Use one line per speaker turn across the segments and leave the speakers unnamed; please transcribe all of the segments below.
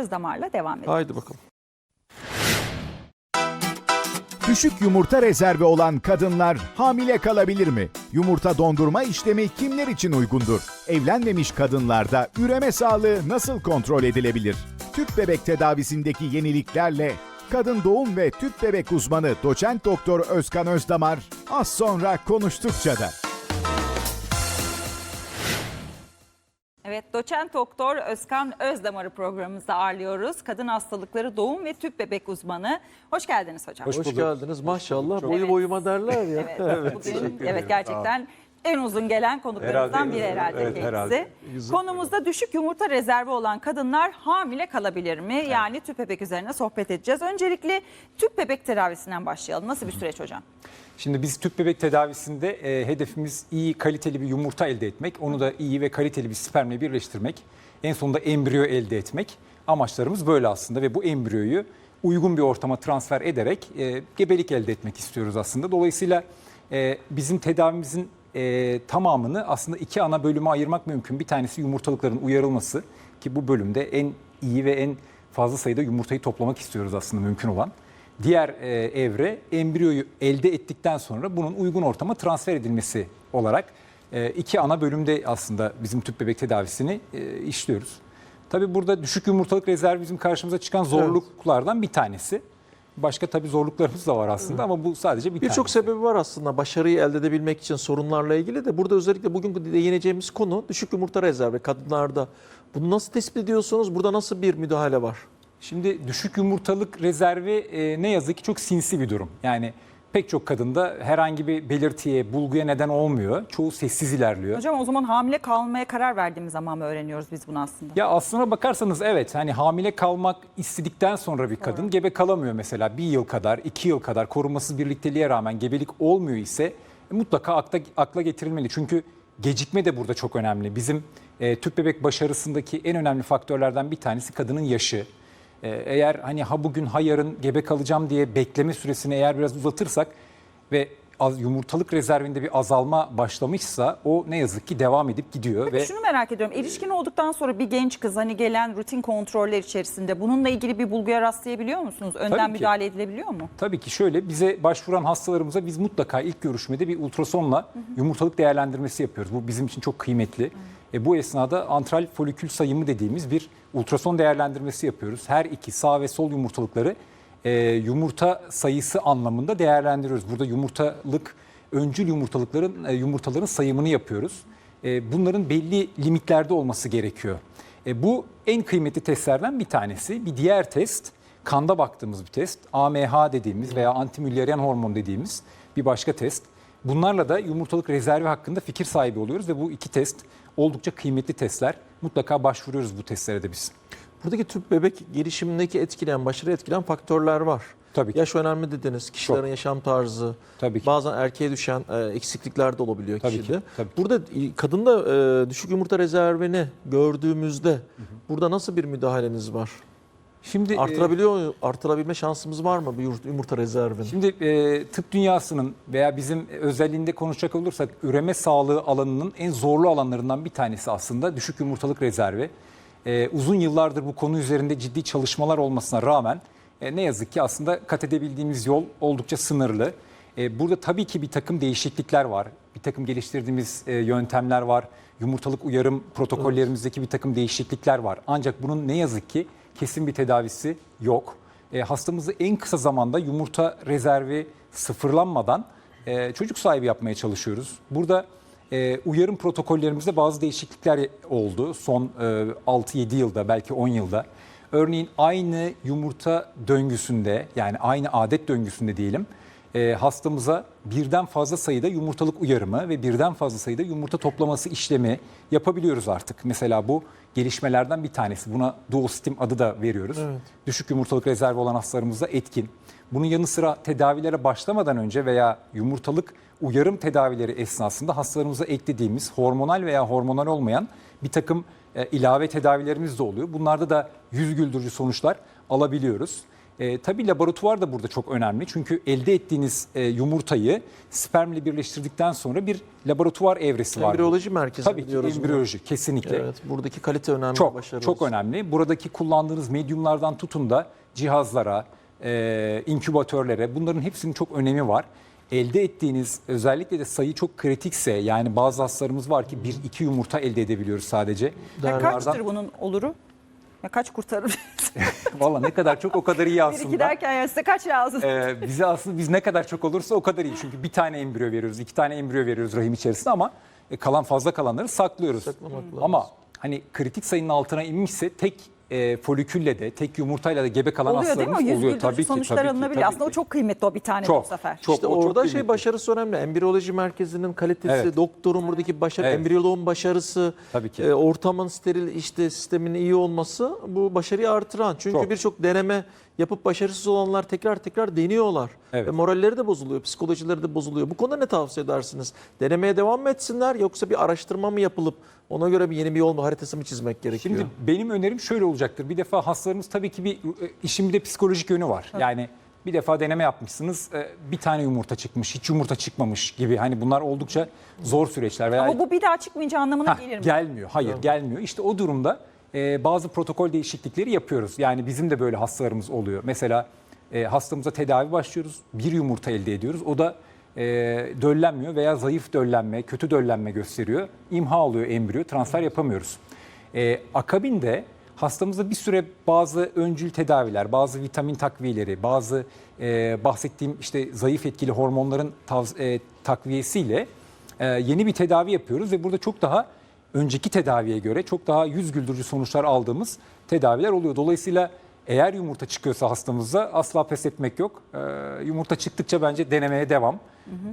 Özdamar'la devam edelim.
Haydi bakalım.
Düşük yumurta rezervi olan kadınlar hamile kalabilir mi? Yumurta dondurma işlemi kimler için uygundur? Evlenmemiş kadınlarda üreme sağlığı nasıl kontrol edilebilir? Tüp bebek tedavisindeki yeniliklerle kadın doğum ve tüp bebek uzmanı doçent doktor Özkan Özdamar az sonra konuştukça da.
Evet, doçent doktor Özkan Özdamar'ı programımızda ağırlıyoruz. Kadın hastalıkları doğum ve tüp bebek uzmanı. Hoş geldiniz hocam.
Hoş,
bulduk.
geldiniz maşallah. Boyu
Evet.
boyuma derler ya.
Evet, bugün evet gerçekten en uzun gelen konuklarımızdan
Herhalde,
biri herhalde
evet,
kendisi.
herhalde.
Konumuzda düşük yumurta rezervi olan kadınlar hamile kalabilir mi? Yani tüp bebek üzerine sohbet edeceğiz. Öncelikle tüp bebek tedavisinden başlayalım. Nasıl bir süreç hocam?
Şimdi biz tüp bebek tedavisinde e, hedefimiz iyi kaliteli bir yumurta elde etmek. Onu da iyi ve kaliteli bir spermle birleştirmek. En sonunda embriyo elde etmek. Amaçlarımız böyle aslında ve bu embriyoyu uygun bir ortama transfer ederek e, gebelik elde etmek istiyoruz aslında. Dolayısıyla e, bizim tedavimizin e, tamamını aslında iki ana bölüme ayırmak mümkün. Bir tanesi yumurtalıkların uyarılması ki bu bölümde en iyi ve en fazla sayıda yumurtayı toplamak istiyoruz aslında mümkün olan. Diğer e, evre embriyoyu elde ettikten sonra bunun uygun ortama transfer edilmesi olarak e, iki ana bölümde aslında bizim tüp bebek tedavisini e, işliyoruz. Tabii burada düşük yumurtalık rezervi bizim karşımıza çıkan zorluklardan bir tanesi. Başka tabii zorluklarımız da var aslında ama bu sadece bir.
Birçok sebebi var aslında başarıyı elde edebilmek için sorunlarla ilgili de burada özellikle bugün değineceğimiz konu düşük yumurta rezervi kadınlarda. Bunu nasıl tespit ediyorsunuz? Burada nasıl bir müdahale var?
Şimdi düşük yumurtalık rezervi e, ne yazık ki çok sinsi bir durum. Yani pek çok kadında herhangi bir belirtiye, bulguya neden olmuyor. Çoğu sessiz ilerliyor.
Hocam o zaman hamile kalmaya karar verdiğimiz zaman mı öğreniyoruz biz bunu aslında?
Ya aslına bakarsanız evet hani hamile kalmak istedikten sonra bir kadın gebe kalamıyor mesela bir yıl kadar, iki yıl kadar korunmasız birlikteliğe rağmen gebelik olmuyor ise e, mutlaka akla, akla getirilmeli. Çünkü gecikme de burada çok önemli. Bizim e, tüp bebek başarısındaki en önemli faktörlerden bir tanesi kadının yaşı. E, eğer hani ha bugün ha yarın gebe kalacağım diye bekleme süresini eğer biraz uzatırsak ve az, yumurtalık rezervinde bir azalma başlamışsa o ne yazık ki devam edip gidiyor ve
Şunu merak ediyorum. Erişkin olduktan sonra bir genç kız hani gelen rutin kontroller içerisinde bununla ilgili bir bulguya rastlayabiliyor musunuz? Önden
Tabii ki.
müdahale edilebiliyor mu?
Tabii ki şöyle bize başvuran hastalarımıza biz mutlaka ilk görüşmede bir ultrasonla yumurtalık değerlendirmesi yapıyoruz. Bu bizim için çok kıymetli. E, bu esnada antral folikül sayımı dediğimiz bir ultrason değerlendirmesi yapıyoruz. Her iki sağ ve sol yumurtalıkları e, yumurta sayısı anlamında değerlendiriyoruz. Burada yumurtalık öncül yumurtalıkların e, yumurtaların sayımını yapıyoruz. E, bunların belli limitlerde olması gerekiyor. E, bu en kıymetli testlerden bir tanesi. Bir diğer test kanda baktığımız bir test. AMH dediğimiz veya antimüllerian hormon dediğimiz bir başka test. Bunlarla da yumurtalık rezervi hakkında fikir sahibi oluyoruz ve bu iki test oldukça kıymetli testler. Mutlaka başvuruyoruz bu testlere de biz.
Buradaki tüp bebek gelişimindeki etkileyen, başarı etkileyen faktörler var.
Tabii ki.
Yaş önemli dediniz. Kişilerin
Çok.
yaşam tarzı.
Tabii ki.
Bazen erkeğe düşen e, eksiklikler de olabiliyor
Tabii
kişide.
ki, tabii ki.
Burada e, kadında e, düşük yumurta rezervini gördüğümüzde burada nasıl bir müdahaleniz var?
Şimdi e,
Artırabiliyor, artırabilme şansımız var mı bu yumurta- yumurta rezervini?
Şimdi e, tıp dünyasının veya bizim özelliğinde konuşacak olursak üreme sağlığı alanının en zorlu alanlarından bir tanesi aslında düşük yumurtalık rezervi. E, uzun yıllardır bu konu üzerinde ciddi çalışmalar olmasına rağmen e, ne yazık ki aslında kat edebildiğimiz yol oldukça sınırlı. E, burada tabii ki bir takım değişiklikler var. Bir takım geliştirdiğimiz e, yöntemler var. Yumurtalık uyarım protokollerimizdeki bir takım değişiklikler var. Ancak bunun ne yazık ki kesin bir tedavisi yok. E, hastamızı en kısa zamanda yumurta rezervi sıfırlanmadan e, çocuk sahibi yapmaya çalışıyoruz. Burada e, uyarım protokollerimizde bazı değişiklikler oldu son e, 6-7 yılda belki 10 yılda. Örneğin aynı yumurta döngüsünde yani aynı adet döngüsünde diyelim e, hastamıza birden fazla sayıda yumurtalık uyarımı ve birden fazla sayıda yumurta toplaması işlemi yapabiliyoruz artık. Mesela bu gelişmelerden bir tanesi. Buna duostim adı da veriyoruz. Düşük yumurtalık rezervi olan hastalarımızda etkin. Bunun yanı sıra tedavilere başlamadan önce veya yumurtalık uyarım tedavileri esnasında hastalarımıza eklediğimiz hormonal veya hormonal olmayan bir takım e, ilave tedavilerimiz de oluyor. Bunlarda da yüz güldürücü sonuçlar alabiliyoruz. E, tabii laboratuvar da burada çok önemli. Çünkü elde ettiğiniz e, yumurtayı spermle birleştirdikten sonra bir laboratuvar evresi var.
Embriyoloji merkezi
Tabii ki
diyoruz buna.
embriyoloji kesinlikle.
Evet, buradaki kalite önemli.
Çok
başarı
çok önemli. Buradaki kullandığınız medyumlardan tutun da cihazlara, e, inkübatörlere bunların hepsinin çok önemi var. Elde ettiğiniz özellikle de sayı çok kritikse yani bazı hastalarımız var ki bir iki yumurta elde edebiliyoruz sadece.
Ya kaçtır bunun oluru? Ya kaç kurtarır?
Valla ne kadar çok o kadar iyi
bir
aslında.
iki derken ya size kaç lazım?
Ee, bize aslında biz ne kadar çok olursa o kadar iyi. Çünkü bir tane embriyo veriyoruz, iki tane embriyo veriyoruz rahim içerisinde ama e, kalan fazla kalanları saklıyoruz.
Saklamak lazım.
Ama hani kritik sayının altına inmişse tek e, folikülle de, tek yumurtayla da gebe kalan
oluyor değil mi?
Hastalarımız oluyor. Tabii ki,
sonuçlar
tabii
alınabiliyor.
tabii
Aslında o çok kıymetli o bir tane
Çok,
bu sefer.
çok.
İşte
o çok
orada şey başarısı önemli. Embriyoloji merkezinin kalitesi,
Evet.
doktorun buradaki başarı,
Evet.
embriyoloğun başarısı,
Tabii ki.
e, ortamın steril işte sistemin iyi olması bu başarıyı artıran. Çünkü
Çok.
birçok deneme yapıp başarısız olanlar tekrar tekrar deniyorlar.
Evet.
Ve moralleri de bozuluyor, psikolojileri de bozuluyor. Bu konuda ne tavsiye edersiniz? Denemeye devam mı etsinler yoksa bir araştırma mı yapılıp ona göre bir yeni bir yol mu haritası mı çizmek gerekiyor?
Şimdi benim önerim şöyle olacaktır. Bir defa hastalarımız tabii ki bir e, işin bir de psikolojik yönü var. Yani bir defa deneme yapmışsınız, e, bir tane yumurta çıkmış, hiç yumurta çıkmamış gibi. Hani bunlar oldukça zor süreçler. Veya
Ama bu bir daha çıkmayınca anlamına
Hah,
gelir mi?
Gelmiyor. Hayır gelmiyor. İşte o durumda e, bazı protokol değişiklikleri yapıyoruz. Yani bizim de böyle hastalarımız oluyor. Mesela e, hastamıza tedavi başlıyoruz. Bir yumurta elde ediyoruz. O da e, döllenmiyor veya zayıf döllenme, kötü döllenme gösteriyor. İmha oluyor embriyo. Transfer yapamıyoruz. E, akabinde hastamıza bir süre bazı öncül tedaviler, bazı vitamin takviyeleri, bazı e, bahsettiğim işte zayıf etkili hormonların tavs- e, takviyesiyle e, yeni bir tedavi yapıyoruz ve burada çok daha önceki tedaviye göre çok daha yüz güldürücü sonuçlar aldığımız tedaviler oluyor. Dolayısıyla eğer yumurta çıkıyorsa hastamızda asla pes etmek yok. E, yumurta çıktıkça bence denemeye devam.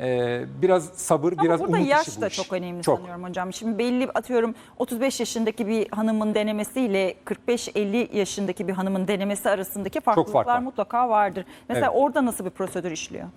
E, biraz sabır,
Ama
biraz umut
yaş
işi bu
da
iş.
çok önemli
Çok.
sanıyorum hocam. Şimdi belli atıyorum 35 yaşındaki bir hanımın denemesiyle 45-50 yaşındaki bir hanımın denemesi arasındaki farklılıklar
fark var.
mutlaka vardır. Mesela
Evet.
orada nasıl bir prosedür işliyor?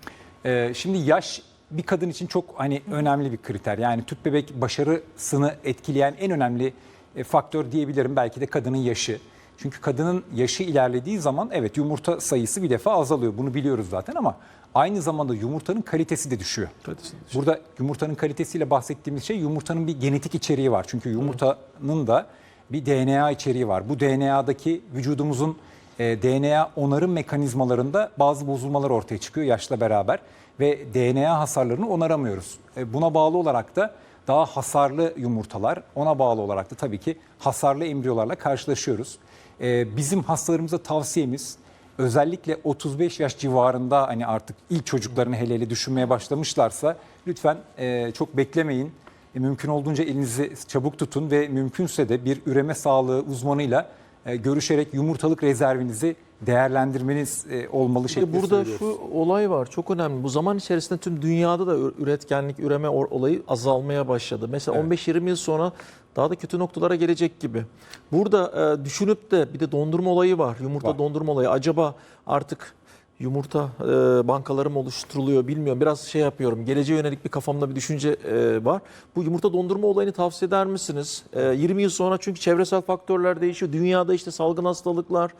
Ee, şimdi yaş bir kadın için çok hani önemli bir kriter. Yani tüp bebek başarısını etkileyen en önemli e, faktör diyebilirim belki de kadının yaşı. Çünkü kadının yaşı ilerlediği zaman evet yumurta sayısı bir defa azalıyor. Bunu biliyoruz zaten ama aynı zamanda yumurtanın kalitesi de düşüyor.
Kalitesi
Burada yumurtanın kalitesiyle bahsettiğimiz şey yumurtanın bir genetik içeriği var. Çünkü yumurtanın da bir DNA içeriği var. Bu DNA'daki vücudumuzun e, DNA onarım mekanizmalarında bazı bozulmalar ortaya çıkıyor yaşla beraber ve DNA hasarlarını onaramıyoruz. E, buna bağlı olarak da daha hasarlı yumurtalar, ona bağlı olarak da tabii ki hasarlı embriyolarla karşılaşıyoruz. E, bizim hastalarımıza tavsiyemiz özellikle 35 yaş civarında hani artık ilk çocuklarını hele hele düşünmeye başlamışlarsa lütfen e, çok beklemeyin. Mümkün olduğunca elinizi çabuk tutun ve mümkünse de bir üreme sağlığı uzmanıyla görüşerek yumurtalık rezervinizi değerlendirmeniz e, olmalı
İşte
şeklinde
burada
söylüyoruz.
şu olay var çok önemli. Bu zaman içerisinde tüm dünyada da üretkenlik, üreme olayı azalmaya başladı. Mesela
Evet.
15-20 yıl sonra daha da kötü noktalara gelecek gibi. Burada e, düşünüp de bir de dondurma olayı var. Yumurta
Var.
dondurma olayı. Acaba artık yumurta e, bankaları mı oluşturuluyor bilmiyorum. Biraz şey yapıyorum. Geleceğe yönelik bir kafamda bir düşünce e, var. Bu yumurta dondurma olayını tavsiye eder misiniz? E, 20 yıl sonra çünkü çevresel faktörler değişiyor. Dünyada işte salgın hastalıklar,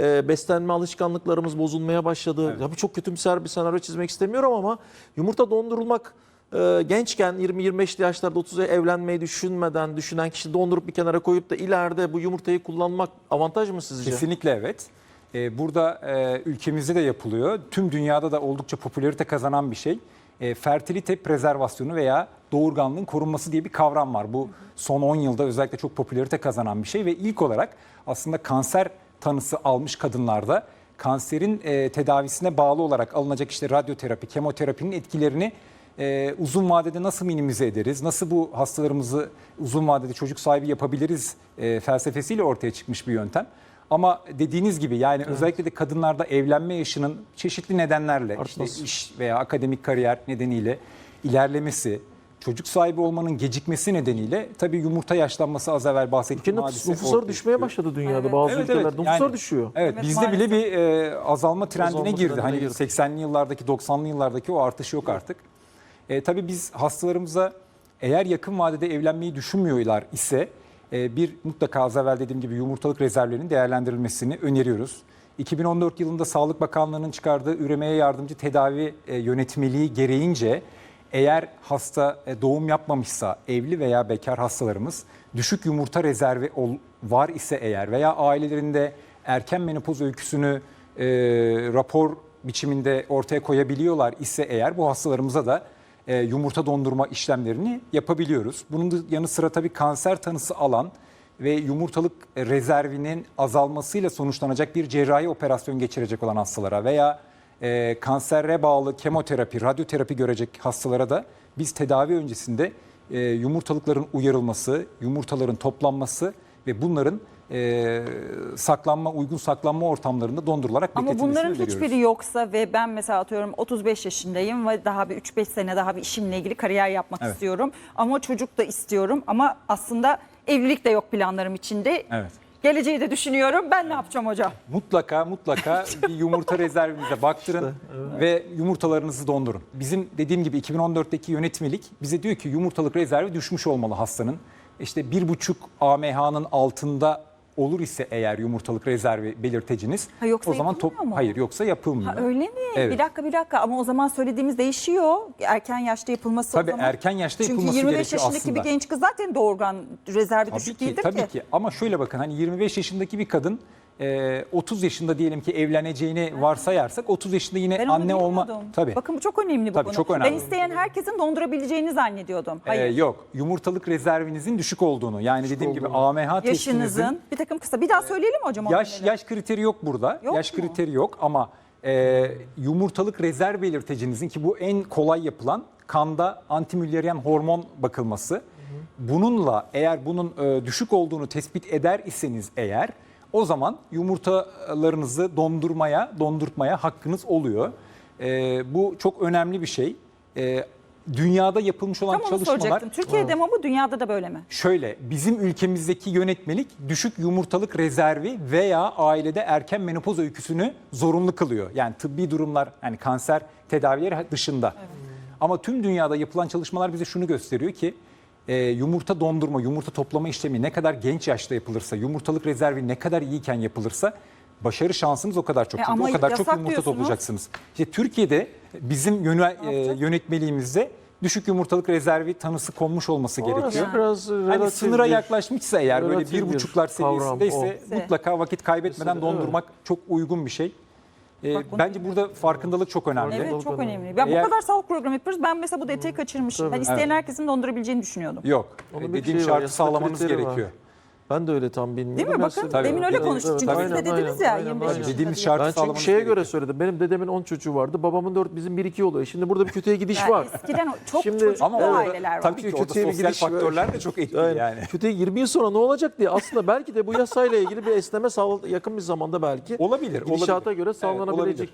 e, beslenme alışkanlıklarımız bozulmaya başladı. Ya bu çok kötümser bir senaryo çizmek istemiyorum ama yumurta dondurulmak e, gençken 20-25'li yaşlarda 30'a evlenmeyi düşünmeden düşünen kişi dondurup bir kenara koyup da ileride bu yumurtayı kullanmak avantaj mı sizce?
Kesinlikle evet. Ee, Burada e, ülkemizde de yapılıyor. Tüm dünyada da oldukça popülarite kazanan bir şey. E, Fertilite prezervasyonu veya doğurganlığın korunması diye bir kavram var. Bu son 10 yılda özellikle çok popülarite kazanan bir şey ve ilk olarak aslında kanser tanısı almış kadınlarda kanserin e, tedavisine bağlı olarak alınacak işte radyoterapi, kemoterapinin etkilerini e, uzun vadede nasıl minimize ederiz, nasıl bu hastalarımızı uzun vadede çocuk sahibi yapabiliriz felsefesiyle ortaya çıkmış bir yöntem. Ama dediğiniz gibi yani özellikle de kadınlarda evlenme yaşının çeşitli nedenlerle işte iş veya akademik kariyer nedeniyle ilerlemesi, çocuk sahibi olmanın gecikmesi nedeniyle tabii yumurta yaşlanması az evvel bahsettiğim
Ülkenin
hadise
düşmeye
çıkıyor.
başladı dünyada.
Evet.
Bazı
Evet,
ülkelerde
evet.
nüfuslar
Yani-
düşüyor.
Evet,
Evet,
bizde bile bir e, azalma trendine
Azalma
girdi.
trendine
Hani
girdi.
80'li yıllardaki 90'lı yıllardaki o artış yok artık. E, tabii biz hastalarımıza eğer yakın vadede evlenmeyi düşünmüyorlar ise bir mutlaka az evvel dediğim gibi yumurtalık rezervlerinin değerlendirilmesini öneriyoruz. 2014 yılında Sağlık Bakanlığı'nın çıkardığı üremeye yardımcı tedavi e, yönetmeliği gereğince eğer hasta e, doğum yapmamışsa evli veya bekar hastalarımız düşük yumurta rezervi var ise eğer veya ailelerinde erken menopoz öyküsünü e, rapor biçiminde ortaya koyabiliyorlar ise eğer bu hastalarımıza da e, yumurta dondurma işlemlerini yapabiliyoruz. Bunun yanı sıra tabii kanser tanısı alan ve yumurtalık rezervinin azalmasıyla sonuçlanacak bir cerrahi operasyon geçirecek olan hastalara veya e, kansere bağlı kemoterapi, radyoterapi görecek hastalara da biz tedavi öncesinde e, yumurtalıkların uyarılması, yumurtaların toplanması ve bunların e, saklanma, uygun saklanma ortamlarında dondurularak
Ama
bekletilmesini
bunların
öneriyoruz.
hiçbiri yoksa ve ben mesela atıyorum 35 yaşındayım ve daha bir 3-5 sene daha bir işimle ilgili kariyer yapmak
Evet.
istiyorum. Ama çocuk da istiyorum ama aslında evlilik de yok planlarım içinde.
Evet.
Geleceği de düşünüyorum. Ben ne yapacağım hocam?
Mutlaka mutlaka bir yumurta rezervinize baktırın ve yumurtalarınızı dondurun. Bizim dediğim gibi 2014'teki yönetmelik bize diyor ki yumurtalık rezervi düşmüş olmalı hastanın. İşte 1,5 AMH'nın altında olur ise eğer yumurtalık rezervi belirteciniz
Ha, yoksa
o zaman
yapılmıyor mu?
hayır yoksa yapılmıyor.
Ha, öyle mi?
Evet.
Bir dakika bir dakika ama o zaman söylediğimiz değişiyor. Erken yaşta yapılması
Tabii
o zaman.
erken yaşta
Çünkü
yapılması
25
gerekiyor
yaşındaki
aslında.
bir genç kız zaten doğurgan rezervi
Tabii
düşük
ki,
değildir
tabii
ki.
ki. Ama şöyle bakın hani 25 yaşındaki bir kadın e, 30 yaşında diyelim ki evleneceğini varsayarsak 30 yaşında yine
Ben onu
anne olma
bilmiyordum.
tabii.
Bakın bu çok önemli bu
Tabii,
konu.
çok önemli.
Ben isteyen herkesin dondurabileceğini zannediyordum. Hayır.
Ee, yok. Yumurtalık rezervinizin düşük olduğunu. Yani dediğim gibi. AMH testinizin
Yaşınızın bir takım kısa. Bir daha söyleyelim mi hocam? o
yaş
cümleleri?
yaş kriteri yok burada.
Yok
yaş
mu?
kriteri yok ama e, yumurtalık rezerv belirtecinizin ki bu en kolay yapılan kanda antimülleriyen hormon bakılması. Bununla eğer bunun e, düşük olduğunu tespit eder iseniz eğer o zaman yumurtalarınızı dondurmaya, dondurtmaya hakkınız oluyor. E, bu çok önemli bir şey. E, dünyada yapılmış olan
Tam onu
çalışmalar
soracaktım. Türkiye'de mi bu dünyada da böyle mi?
Şöyle bizim ülkemizdeki yönetmelik düşük yumurtalık rezervi veya ailede erken menopoz öyküsünü zorunlu kılıyor. Yani tıbbi durumlar yani kanser tedavileri dışında. Ama tüm dünyada yapılan çalışmalar bize şunu gösteriyor ki e, yumurta dondurma, yumurta toplama işlemi ne kadar genç yaşta yapılırsa, yumurtalık rezervi ne kadar iyiyken yapılırsa başarı şansınız o kadar çok.
E
Çünkü
ama
o kadar çok yumurta
diyorsunuz.
toplayacaksınız. İşte Türkiye'de bizim yöne- e, yönetmeliğimizde düşük yumurtalık rezervi tanısı konmuş olması
Orası
gerekiyor.
biraz
Hani sınıra
bir-
yaklaşmışsa eğer böyle bir buçuklar seviyesindeyse
o.
mutlaka vakit kaybetmeden
Mesela, evet.
dondurmak çok uygun bir şey. Ee,
Bak bunu-
bence burada farkındalık çok önemli.
Evet çok
önemli.
Ya
Eğer-
bu kadar sağlık programı yapıyoruz. Ben mesela bu detayı kaçırmışım. Ben isteyen herkesin dondurabileceğini düşünüyordum.
Yok.
Onun
Ee,
bir
Dediğim
şey var,
şartı
yasal
sağlamanız
kriteri var.
gerekiyor.
Ben de öyle tam bilmiyorum.
Değil mi? Bakın
Mesela-
demin öyle konuştuk.
evet,
Çünkü siz
aynen,
de dediniz
aynen,
ya
aynen,
25
aynen.
Dediğimiz şartı
Ben çünkü şeye göre söyledim. Benim dedemin 10 çocuğu vardı. Babamın 4 bizim 1 2 oluyor. Şimdi burada bir kötüye gidiş
Yani
var.
eskiden çok
Şimdi-
çocuklu
Ama
aileler var.
tabii ki orada
Kötüye bir
sosyal
gidiş var.
faktörler de çok etkili
Yani,
yani.
Kötüye 20 yıl sonra ne olacak diye aslında belki de bu yasayla ilgili bir esneme yakın bir zamanda belki
Olabilir,
gidişata
olabilir.
göre
Evet,
sağlanabilecek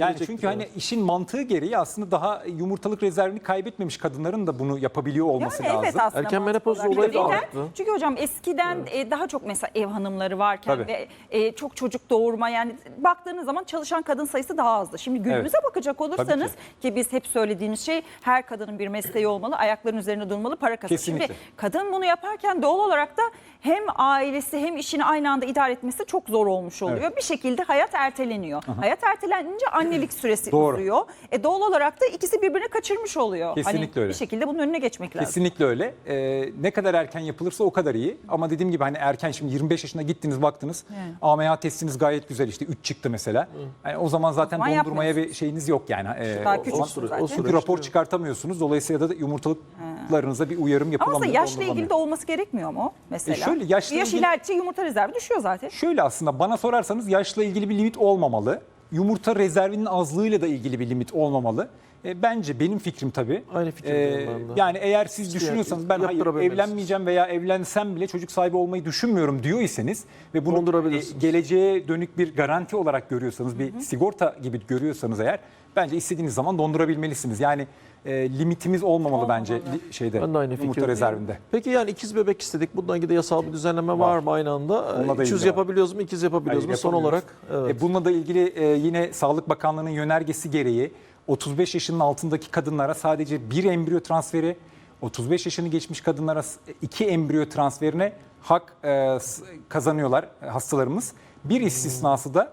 Yani çünkü hani işin mantığı gereği aslında daha yumurtalık rezervini kaybetmemiş kadınların da bunu yapabiliyor olması lazım.
evet aslında
Erken menopoz olayı da arttı.
Çünkü hocam eskiden e, daha çok mesela ev hanımları varken
Tabii.
ve e, çok çocuk doğurma yani baktığınız zaman çalışan kadın sayısı daha azdı. Şimdi günümüze bakacak olursanız ki. biz hep söylediğimiz şey her kadının bir mesleği olmalı, ayaklarının üzerine durmalı, para kazanmalı. Şimdi
Kesinlikle.
kadın bunu yaparken doğal olarak da hem ailesi hem işini aynı anda idare etmesi çok zor olmuş oluyor.
Evet.
Bir şekilde hayat erteleniyor. Hayat ertelenince annelik süresi
Doğru.
uzuyor. E doğal olarak da ikisi birbirini kaçırmış oluyor.
Kesinlikle
hani
öyle.
Bir şekilde bunun önüne geçmek lazım.
Kesinlikle öyle. Ee, ne kadar erken yapılırsa o kadar iyi. Ama dediğim gibi hani erken şimdi 25 yaşına gittiniz baktınız.
Evet.
AMH testiniz gayet güzel işte 3 çıktı mesela. Yani o zaman zaten
O zaman
dondurmaya bir
yapmıyorsunuz.
şeyiniz yok yani. Ee,
Daha
o
küçüksünüz
zaman-
zaten.
Çünkü rapor çıkartamıyorsunuz. Dolayısıyla da yumurtalıklarınıza bir uyarım
Ama
yapılamıyor.
aslında yaşla ilgili de olması gerekmiyor mu mesela?
E şöyle, yaşla
Yaş
ilgili-
ilerledikçe yumurta rezervi düşüyor zaten.
Şöyle aslında bana sorarsanız yaşla ilgili bir limit olmamalı. Yumurta rezervinin azlığıyla da ilgili bir limit olmamalı. E, bence benim fikrim tabii.
Aynı fikirdeyim ben de.
Yani eğer siz düşünüyorsanız ben hayır
yaptırabilmeliyiz.
evlenmeyeceğim veya evlensem bile çocuk sahibi olmayı düşünmüyorum diyorsanız ve bunu
Dondurabilirsiniz.
e, geleceğe dönük bir garanti olarak görüyorsanız, bir sigorta gibi görüyorsanız eğer bence istediğiniz zaman dondurabilmelisiniz. Yani e, limitimiz olmamalı, bence li- şeyde
Ben de aynı
yumurta
fikirdeyim.
rezervinde.
Peki yani ikiz bebek istedik. Bununla ilgili de yasal bir düzenleme var, mı aynı anda?
Onunla da
İkiz
ilgili var.
yapabiliyoruz mu, ikiz yapabiliyoruz mu? Son
yapamıyoruz.
olarak evet.
E, bununla da ilgili e, yine Sağlık Bakanlığı'nın yönergesi gereği 35 yaşının altındaki kadınlara sadece bir embriyo transferi, 35 yaşını geçmiş kadınlara iki embriyo transferine hak e, kazanıyorlar e, hastalarımız. Bir istisnası da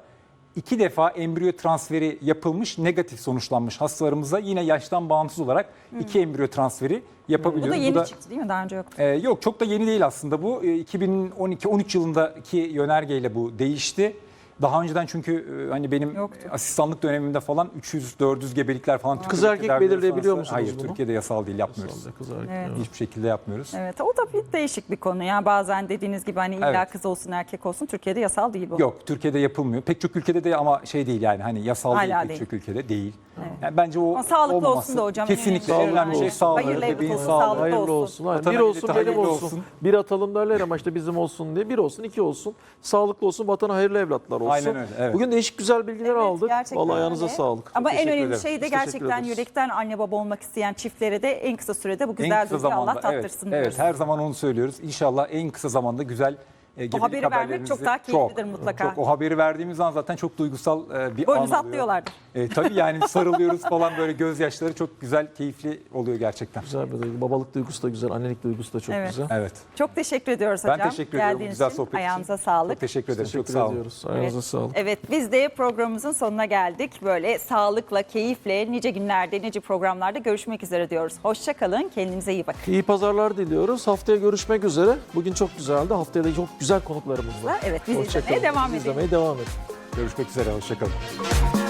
iki defa embriyo transferi yapılmış, negatif sonuçlanmış hastalarımıza yine yaştan bağımsız olarak iki embriyo transferi
Hmm. Bu
yapabiliyoruz.
da yeni çıktı değil mi? Daha önce yoktu.
Ee, yok çok da yeni değil aslında bu. Ee, 2012-13 yılındaki yönergeyle bu değişti. Daha önceden çünkü e, hani benim
Yoktu.
asistanlık dönemimde falan 300-400 gebelikler falan.
Kız
Türkiye'de
erkek belirleyebiliyor musunuz
Hayır
bunu?
Türkiye'de yasal değil yapmıyoruz.
Kız erkek,
Evet.
evet.
Hiçbir şekilde yapmıyoruz.
Evet o da bir değişik bir konu. Yani bazen dediğiniz gibi hani illa
Evet.
kız olsun erkek olsun Türkiye'de yasal değil bu.
Yok Türkiye'de yapılmıyor. Pek çok ülkede de ama şey değil yani hani yasal
Hala
değil pek
değil.
çok ülkede değil. Yani bence o
Ama sağlıklı
olmaması.
olsun da hocam,
Kesinlikle
önemlisi.
en önemli şey
Sağlıklı
sağlığı,
olsun. Hayırlı olsun, sağlıklı
Hayırlı
olsun.
olsun.
Vatan
Bir olsun benim olsun.
olsun.
Bir atalım derler ama işte bizim olsun diye. Bir olsun iki olsun. Sağlıklı olsun vatana hayırlı evlatlar olsun.
Aynen öyle, evet.
Bugün değişik güzel bilgiler
Evet,
aldık.
gerçekten
Vallahi ayağınıza
öyle.
sağlık.
Ama en
teşekkür
önemli
ederim.
şey de gerçekten yürekten anne baba olmak isteyen çiftlere de en kısa sürede bu
En
güzel duyguyu Allah
zamanda evet,
tattırsın
evet
diyoruz.
her zaman onu söylüyoruz. İnşallah en kısa zamanda güzel e, gebelik
haberi vermek çok daha keyiflidir mutlaka.
Çok, o haberi verdiğimiz an zaten çok duygusal e, bir
Boynunuzu
an oluyor.
atlıyorlardır.
E, tabii yani sarılıyoruz falan böyle gözyaşları çok güzel, keyifli oluyor gerçekten.
Güzel bir duygu. Babalık duygusu da güzel. Annelik duygusu da çok
Evet.
güzel.
Evet.
Çok teşekkür ediyoruz
Ben
hocam.
teşekkür ediyorum
Geldiğiniz
güzel
için.
sohbet için.
Ayağınıza sağlık.
Çok teşekkür ederim.
Teşekkür
çok sağ olun.
ediyoruz. Ayağınıza
Evet.
sağlık.
Evet biz de programımızın sonuna geldik. Böyle sağlıkla, keyifle nice günlerde, nice programlarda görüşmek üzere diyoruz. Hoşçakalın, kendinize iyi bakın.
İyi pazarlar diliyoruz. Haftaya görüşmek üzere. Bugün çok güzeldi. Haftaya da çok güzel konuklarımız var.
Evet, biz
Hoşça
izlemeye
kalın.
devam
Biz
edelim.
izlemeye devam edin.
Görüşmek üzere. Hoşçakalın.